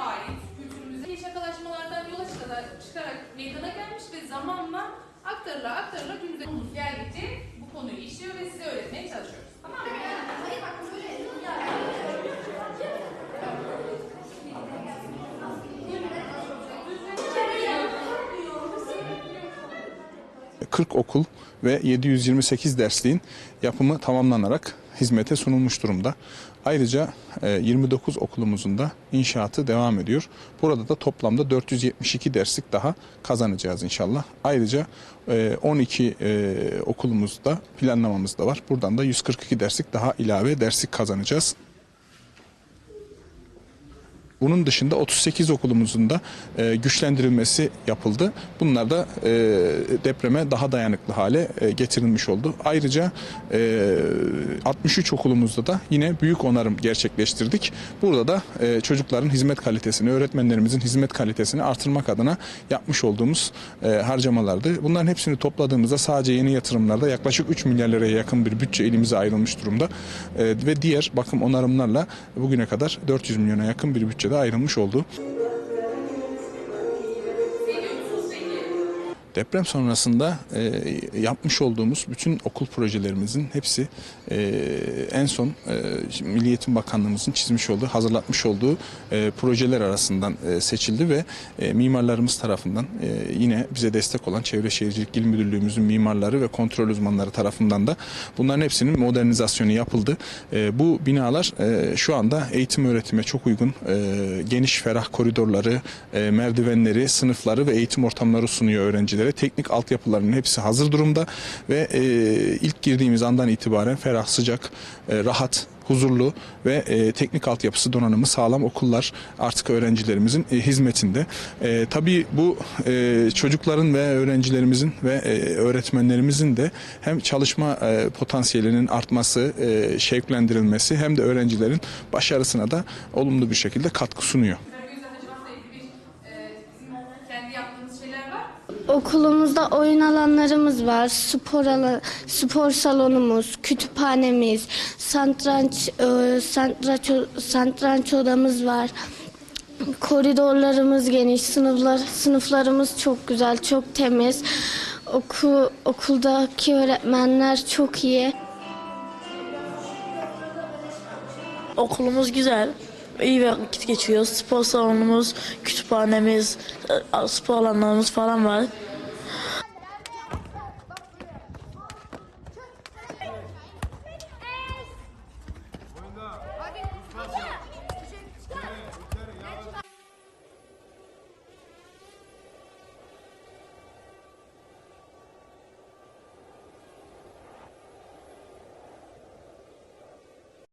ait kültürümüze şakalaşmalardan yola çıkarak, meydana gelmiş ve zamanla aktarıla aktarıla günümüze geldikçe bu konuyu işliyor ve size öğretmeye çalışıyoruz. Tamam mı? Hayır bak böyle. ...40 şey okul ve 728 dersliğin yapımı tamamlanarak hizmete sunulmuş durumda. Ayrıca e, 29 okulumuzun da inşaatı devam ediyor. Burada da toplamda 472 derslik daha kazanacağız inşallah. Ayrıca e, 12 e, okulumuzda planlamamız da var. Buradan da 142 derslik daha ilave derslik kazanacağız. Bunun dışında 38 okulumuzun da e, güçlendirilmesi yapıldı. Bunlar da e, depreme daha dayanıklı hale e, getirilmiş oldu. Ayrıca e, 63 okulumuzda da yine büyük onarım gerçekleştirdik. Burada da e, çocukların hizmet kalitesini, öğretmenlerimizin hizmet kalitesini artırmak adına yapmış olduğumuz e, harcamalardı. Bunların hepsini topladığımızda sadece yeni yatırımlarda yaklaşık 3 milyar liraya yakın bir bütçe elimize ayrılmış durumda. E, ve diğer bakım onarımlarla bugüne kadar 400 milyona yakın bir bütçede ayrılmış oldu. Deprem sonrasında e, yapmış olduğumuz bütün okul projelerimizin hepsi e, en son e, Milli Bakanlığımızın çizmiş olduğu, hazırlatmış olduğu e, projeler arasından e, seçildi ve e, mimarlarımız tarafından e, yine bize destek olan Çevre Şehircilik İl Müdürlüğümüzün mimarları ve kontrol uzmanları tarafından da bunların hepsinin modernizasyonu yapıldı. E, bu binalar e, şu anda eğitim öğretime çok uygun, e, geniş ferah koridorları, e, merdivenleri, sınıfları ve eğitim ortamları sunuyor öğrencilere. Teknik altyapılarının hepsi hazır durumda ve e, ilk girdiğimiz andan itibaren ferah, sıcak, e, rahat, huzurlu ve e, teknik altyapısı donanımı sağlam okullar artık öğrencilerimizin e, hizmetinde. E, tabii bu e, çocukların ve öğrencilerimizin ve e, öğretmenlerimizin de hem çalışma e, potansiyelinin artması, e, şevklendirilmesi hem de öğrencilerin başarısına da olumlu bir şekilde katkı sunuyor. Okulumuzda oyun alanlarımız var, spor alan, spor salonumuz, kütüphanemiz, satranç, e, satranç, satranç odamız var. Koridorlarımız geniş, sınıflar, sınıflarımız çok güzel, çok temiz. Oku, okuldaki öğretmenler çok iyi. Okulumuz güzel. İyi vakit geçiyoruz. Spor salonumuz, kütüphanemiz, e, spor alanlarımız falan var.